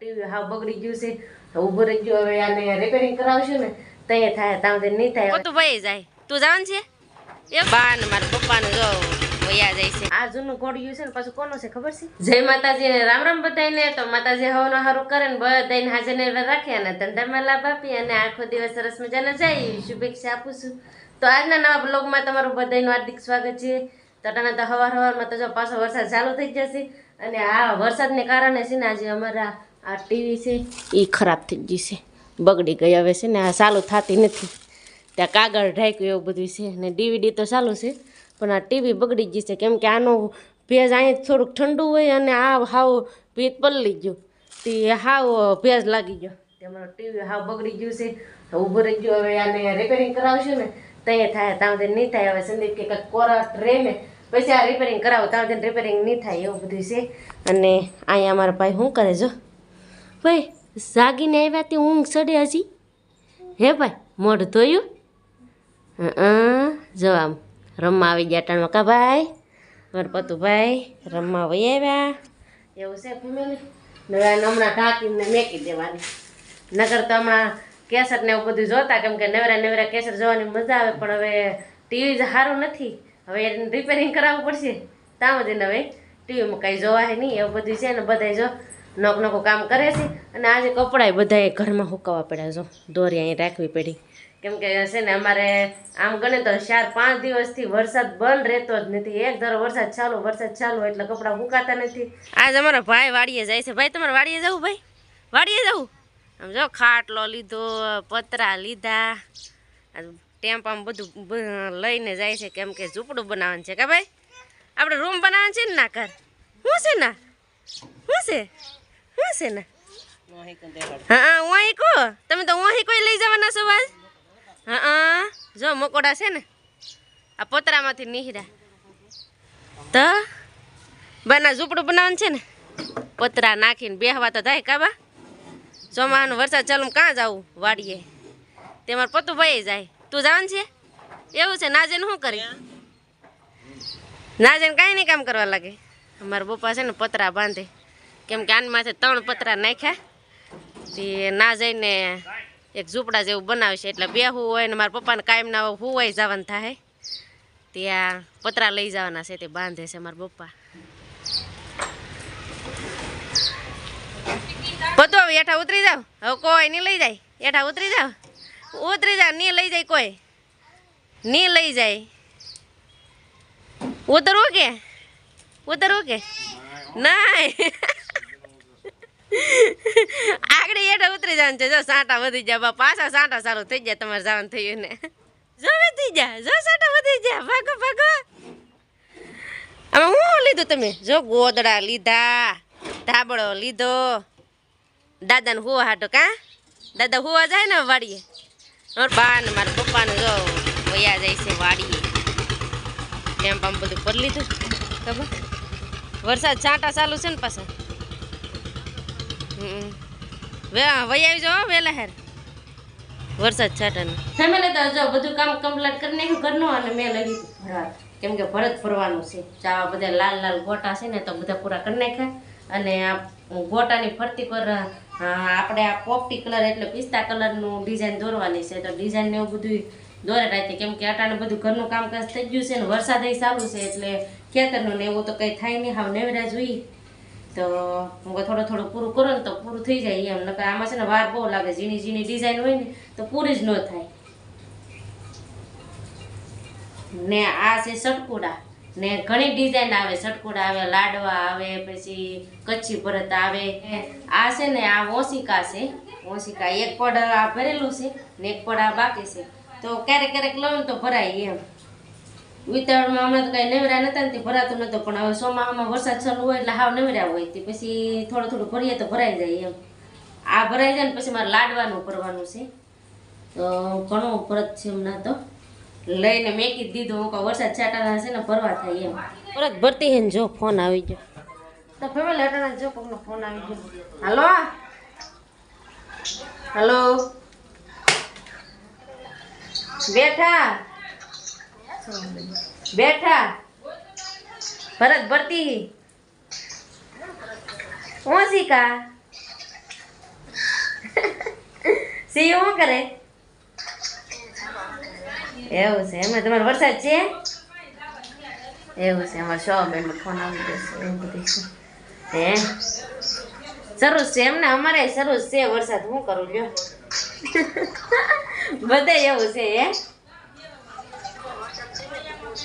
TV હાવ બગડી ગયું છે તો ઊભું રહી ગયું હવે આને રિપેરિંગ કરાવશું ને તય થાય ત્યાં નહીં થાય. તો ભાઈ જાય. તું જવાનું છે? એ બાન મારા પપ્પાને જો વયા જાય છે. આ જૂનું ઘોડિયું છે ને પાછું કોનું છે ખબર છે? જય માતાજી ને રામ રામ બધાને તો માતાજી હવનો હારું કરે ને બધાને હાજર ને રાખ્યા ને ધંધામાં લાભ આપી અને આખો દિવસ સરસ મજાને જાય એવી શુભેચ્છા આપું છું. તો આજના નવા બ્લોગમાં તમારું બધાનું હાર્દિક સ્વાગત છે. તો અટાણે તો હવાર હવારમાં તો જો પાછો વરસાદ ચાલુ થઈ જશે. અને આ વરસાદને કારણે છે ને આજે અમારા આ ટીવી છે એ ખરાબ થઈ ગઈ છે. બગડી ગઈ હવે છે ને, આ ચાલુ થતી નથી. ત્યાં કાગળ ઢાંક્યું એવું બધું છે અને ડીવીડી તો ચાલુ છે, પણ આ ટીવી બગડી ગઈ છે. કેમ કે આનો ભેજ અહીંયા થોડુંક ઠંડુ હોય અને આ હાવ ભેજ પલળી ગયો. તે હાવ ભેજ લાગી ગયો. તેમાં ટીવી હાવ બગડી ગયું છે. ઊભું રહી ગયું, હવે આને રિપેરિંગ કરાવશું ને ત્યાં થાય ત્યાં નહીં થાય. હવે સંદીપ કે કંઈક કોરાટ રહે ને, પછી આ રિપેરિંગ કરાવો ત્યાં રિપેરિંગ નહીં થાય એવું બધું છે. અને અહીંયા અમારા ભાઈ શું કરે જો ભાઈ, જાગીને આવ્યા તે ઊંઘ ચડે હજી. હે ભાઈ, મોઢું ધોયું? જો આમ, રમવા આવી ગયા ટાણમાં કા ભાઈ? મારા પતુભાઈ રમવા વહી આવ્યા. એવું છે ફેમિલી? હવે હમણાં ઢાંકીને મેકી દેવાની. નગર તો હમણાં કેસર ને એવું બધું જોતા, કેમ કે નવરા નવરા કેસર જોવાની મજા આવે, પણ હવે ટીવી સારું નથી. હવે એને રિપેરિંગ કરાવવું પડશે. ત્યાં સુધી હવે. ટીવીમાં કાંઈ જોવાય નહીં, એવું બધું છે ને બધાય જો. નોક નોકો કામ કરે છે. અને આજે કપડાય બધાએ ઘરમાં હુકાવવા પડ્યા જો દોરી અહીં રાખવી પડી. કેમ કે છે ને અમારે આમ ગણે તો ચાર પાંચ દિવસથી વરસાદ બંધ રહેતો જ નથી. એક ધારો વરસાદ ચાલુ વરસાદ ચાલુ એટલે કપડાં સુકાતા નથી. આજ અમારા ભાઈ વાડીએ જાય છે. ભાઈ, તમારે વાડીએ જવું ભાઈ? વાડીએ જવું? આમ જો ખાટલો લીધો, પતરા લીધા. ટેમ્પામાં બધું લઈને જાય છે. કેમ કે ઝૂંપડું બનાવવાનું છે. કે ભાઈ? આપણે રૂમ બનાવવાનું છે ને ના કર શું છે ના? શું છે? શું છે ના? હા તમે તો ઓહી કોઈ લઈ જવાના છો બસ? હા જો, મકોડા છે ને, આ પોતરામાંથી નીહરા તો, બના ઝૂંપડું બનાવવાનું છે ને, પતરા નાખીને બેહવા તો થાય કાબા. ચોમાનું વરસાદ ચાલુ કાં જવું વાડીએ? તે મારે પતુભાઈ જાય. તું જવાનું છે? એવું છે, નાજેન શું કરી? નાજેન કાંઈ નહીં કામ કરવા લાગે. અમારા બપા છે ને, પતરા બાંધે. કેમ કે આનમાંથી ત્રણ પતરા નાખ્યા. તે ના જઈને એક ઝૂંપડા જેવું બનાવશે. એટલે બેહવું હોય ને મારા પપ્પાને કાયમ ના હોય જવાનું થાય. ત્યાં પતરા લઈ જવાના છે તે બાંધે છે મારા પપ્પા. બધું એઠા ઉતરી જાવ હવે કોઈ નહીં લઈ જાય. એઠા ઉતરી જાવ ઉતરી જાવ નહીં લઈ જાય કોઈ. નહીં લઈ જાય. ઉતરવું કે? ઉતરવું કે? નાય આગળ હેઠા ઉતરી જવાનું છે જો સાંટા વધી જાય બા, પાછા સાંટા સારું થઈ જાય તમારે જવાનું થયું ને. જો વધી જાય જો સાંટા વધી જાય ભાગો ભાગો. હવે શું લીધું તમે? જો ગોદડા લીધા, ધાબળો લીધો. દાદાને હુવા હાટો કા? દાદા હુવા જાય ને વાડીએ? મારા બા ને મારા પપ્પાને જો વયા જાય છે વાડીએ. ટેમ્પામાં બધું પર લીધું. ખબર? વરસાદ છાંટા ચાલુ છે ને પાછા. વે વહી વરસાદ છાંટાને. ફેમિલી તો જો, બધું કામ કમ્પ્લીટ કરી નાખ્યું ઘરનું અને મેં લઈ ભરત. ફરવાનું છે. ચાવા બધા લાલ લાલ ગોટા છે ને, તો બધા પૂરા કરી નાખ્યા. અને આ ગોટાની ફરતી પર આપણે આ પોપટી કલર એટલે પિસ્તા કલરનું ડિઝાઇન દોરવાની છે. તો ડિઝાઇન ને એવું બધું દોરે રાખી કેમ કે અટાણે બધું ઘરનું કામકાજ થઈ ગયું છે ને, વરસાદ ચાલુ છે એટલે ખેતરનું ને એવું તો કંઈ થાય નહીં. હાવ નેવરા જોઈએ તો હું થોડું થોડું પૂરું કરો ને તો પૂરું થઈ જાય એમ. નકર આમાં છે ને વાર બહુ લાગે. ઝીણી ઝીણી ડિઝાઇન હોય ને તો પૂરી જ ન થાય. ને આ છે સટકુડા. ને ઘણી ડિઝાઇન આવે. સટકુડા આવે, લાડવા આવે, પછી કચ્છી ભરત આવે. આ છે ને આ ઓશિકા છે. ઓશિકા એક પડ આ ભરેલું છે ને એક પડ આ બાકી છે. તો ક્યારેક ક્યારેક લઉં તો ભરાય એમ. ઉતાવળમાં હમણાં તો કઈ નવરા નતા ને ભરાતું નતું, પણ હવે ચોમાસામાં વરસાદ ચાલુ હોય એટલે હાવ નવરા હોય તે. પછી થોડું થોડું ભરીએ તો ભરાઈ જાય એમ. આ ભરાઈ જાય ને પછી મારે લાડવાનું ભરવાનું છે. તો ઘણું ભરત છે હમણાં તો. લઈને મેકી દીધું, હું વરસાદ છાંટાના છે ને ભરવા થાય એમ. પરત ભરતી હે ને જો, ફોન આવી ગયો. તો ફેમિલી હટાના જો કોકનો ફોન આવી ગયો. હાલો? હાલો? બેઠા? બેઠા. ભરત ભરતી. ઓશિકા સી શું કરે? એવું છે, એમને તમારો વરસાદ છે? એવું છે, અમારે શો એમને ફોન આવી જશે એવું બધું છે. હે? સરસ છે, એમને અમારે સરસ છે વરસાદ, હું કરું લ્યો? બધે એવું છે, હે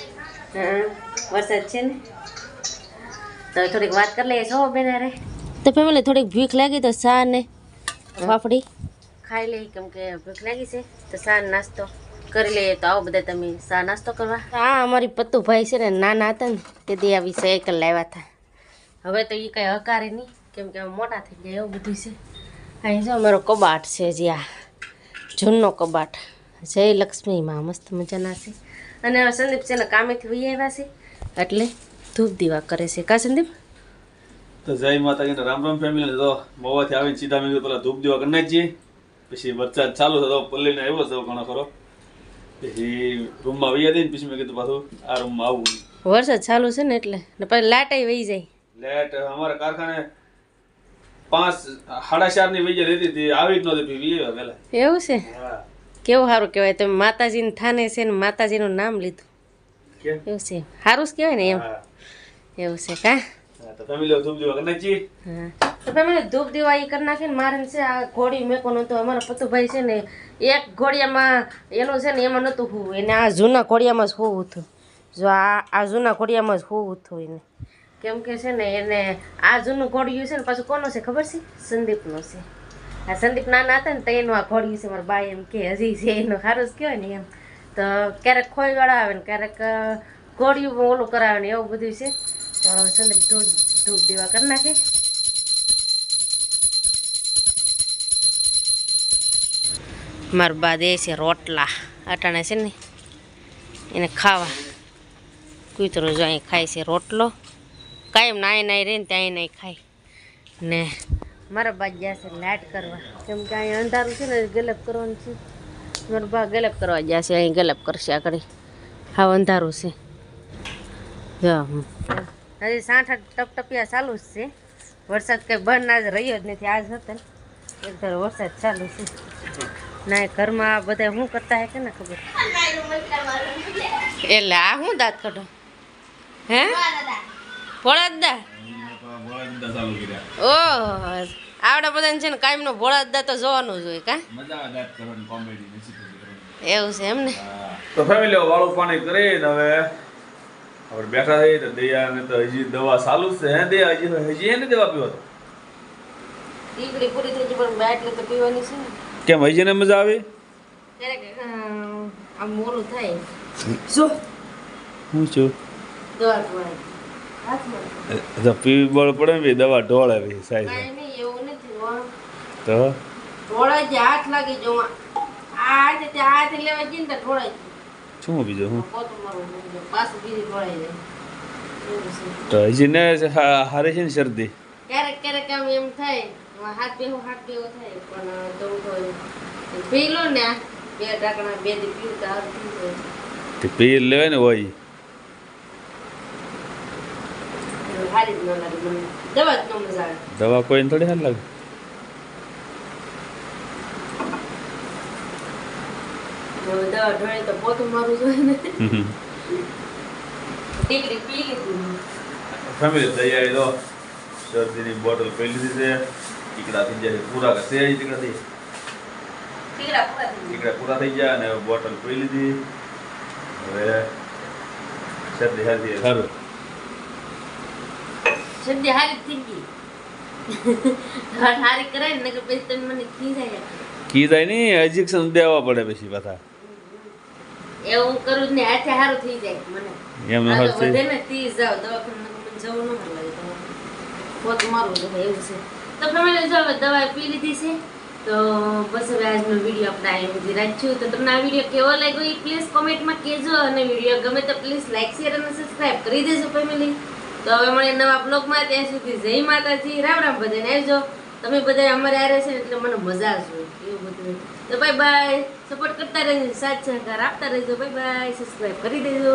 હા વરસાદ છે ને તો થોડીક વાત કરી લઈએ છો બેન અરે તો ફેમિલી થોડીક ભૂખ લાગી તો સા ને ફાફડી ખાઈ લઈ કેમ કે ભૂખ લાગી છે તો સા નાસ્તો કરી લઈએ તો આવો બધા તમે સા નાસ્તો કરવા હા અમારી પત્તુભાઈ છે ને નાના હતા ને તેથી આવી સાયકલ લાવ્યા હતા હવે તો એ કંઈ હકારે નહીં કેમ કે હવે મોટા થઈ ગયા એવું બધું છે અહીં જો અમારો કબાટ છે જ્યાં જૂનો કબાટ જય લક્ષ્મીમાં મસ્ત મજાના છે અને હવે સંદીપ છે ને કામેથી વહી આવ્યા છે. એટલે ધૂપ દીવા કરે છે. કા સંદીપ? તો જય માતાજી રામ રામ ફેમિલી તો મોવાથી આવીને સીધા મેં પેલા ધૂપ દીવા કરી નાખીએ પછી વરસાદ ચાલુ થતો પલ્લીને આવ્યો હતો ઘણો ખરો. પછી રૂમમાં વહી હતી ને પછી મેં કીધું પાછું આ રૂમમાં આવવું વરસાદ ચાલુ છે ને એટલે? ને પછી આવી વહી જાય. લેટ અમારા કારખાને પાંચ સાડા ચારની વહી જતી હતી આવી જ નહોતી પછી વી એવું છે? હા. કેવું સારું કહેવાય? તમે માતાજીને થાને છે ને માતાજીનું નામ લીધું. એવું છે. સારું જ કહેવાય ને એમ. એવું છે કા? તો ફેમિલી ધૂપ દેવા ઈ કરી નાખીને મારે છે આ ઘોડી મેકોનું તો અમારા પતુભાઈ છે ને એક ઘોડિયામાં એનું છે ને એમાં નહોતું હોવું. એને આ જૂના ઘોડિયામાં જ હોવું હતું. જો આ આ જૂના ઘોડિયામાં જ હોવું હતું એને. કેમ કે છે ને એને આ જૂનું ઘોડિયું છે ને પાછું કોનું છે ખબર છે? સંદીપનું છે. આ સંદીપ નાના હતા ને તો એનું આ ઘોડ્યું છે, મારા બાઈ એમ કે, હજી છે એનું સારું જ કહેવાય ને એમ. તો ક્યારેક ખોઈ આવે ને ક્યારેક ઘોડ્યું ઓલું કરાવે ને એવું બધું છે. તો સંદીપ ધૂપ ધૂપ દેવા કરી નાખે. મારા બા દે છે રોટલા. અટાણે છે ને, એને ખાવા. કૂતરો જો અહીં ખાય છે રોટલો. કાયમ નાય નાય રહે ને ત્યાં નાય ખાય. ને મારા બા છે લાટ કરવા. કેમ કે અહીં અંધારું છે ને ગલપ કરવાનું છે. મારા બા ગલપ કરવા ગયા છે અહીં ગલપ કરશે આગળ. હાવ અંધારું છે. જો હજી સાઠ આઠ ટપટપિયા ચાલુ જ છે. વરસાદ કંઈ બંધ આજ રહ્યો જ નથી. આજ હતો ને. એક ધારો વરસાદ ચાલુ છે. ના ઘરમાં બધા શું કરતા હે કે ને ખબર? એટલે આ શું દાંત કાઢો? હે? ચાલુ કર્યા ઓહો આવડા બધાને છે ને કાયમનો ભોળાદા તો જોવાનું જોઈએ કા? મજા આવે દાંત કરવાની કોમેડી એવું છે એમ ને? તો ફેમિલી વાળું પાણી કરીને હવે આપણે બેઠા થઈ તો દયાને તો હજી દવા ચાલુ છે હે દયા? હજી હજી એને દવા પીવો તો દીકરી પૂરી થઈ ગઈ પણ બે એટલે તો પીવાની છે ને. કેમ હજી ને મજા આવે? ક્યારેક આમ મોલું થાય. શું હું છું? દવા હાથમાં તો પીવી બળ પડે ને દવા ઢોળે ભઈ સાહેબ. નહીં એવું નથી તો? ઢોળાય છે હાથ લાગી જો આ તે હાથ લેવા જઈને તો ઢોળાય છે. શું બીજું હું? પોતું મારવું પડે. પાછું બીજી ઢોળાઈ જાય. તો હજી ને હારે છે ને શરદી? ક્યારેક ક્યારેક આમ એમ થાય હાથ બેહો હાથ બેહો થાય પણ તો તો પી લો ને બે ઢાંકણા બે દી પીવું તો હાથ પી લેવાય ને હોય. એવું જ ન લાગે મને દવા જ ન મજા આવે. દવા કોઈને થોડી હાલ લાગે? દવા ઢોળે તો પોતું મારવું જોઈએ ને. હમ. પી લીધી ફેમિલી તૈયારી તો શરદીની બોટલ પી લીધી છે. ટીકડા થઈ જાય પૂરા કરશે ટીકડા થઈ? પૂરા થઈ ટીકડા પૂરા થઈ ગયા અને બોટલ પી લીધી. હવે શરદી હાથી સારું. શરદી હારી થઈ ગઈ. હારી કરાય ને પછી તમે મને ખીજાય કીધાય નહીં ઇન્જેક્શન દેવા પડે પછી પાછા. એવું કરું ને હાથે હારું થઈ જાય મને. એમ તો હશે ને તી જાવ દવાખાને જવું ન મળે પોત જોઈએ એવું છે. તો ફેમિલી જો હવે દવા પી લીધી છે તો બસ હવે આજનો વીડિયો આપણે અહીં સુધી રાખ્યું. તો તમને આ વીડિયો કેવો લાગ્યો એ પ્લીઝ કોમેન્ટમાં કહેજો અને વીડિયો ગમે તો પ્લીઝ લાઈક શેર અને સબસ્ક્રાઈબ કરી દેજો ફેમિલી. તો હવે મને નવા બ્લોગમાં. ત્યાં સુધી જય માતાજી. રામ રામ બધાને. આવજો. તમે બધા અમારે આરે છે એટલે મને મજા આવશે. એવું બધું. તો બાય બાય સપોર્ટ કરતા રહેજો. સાથ સહકાર આપતા રહેજો. બાય બાય સબસ્ક્રાઈબ કરી દેજો.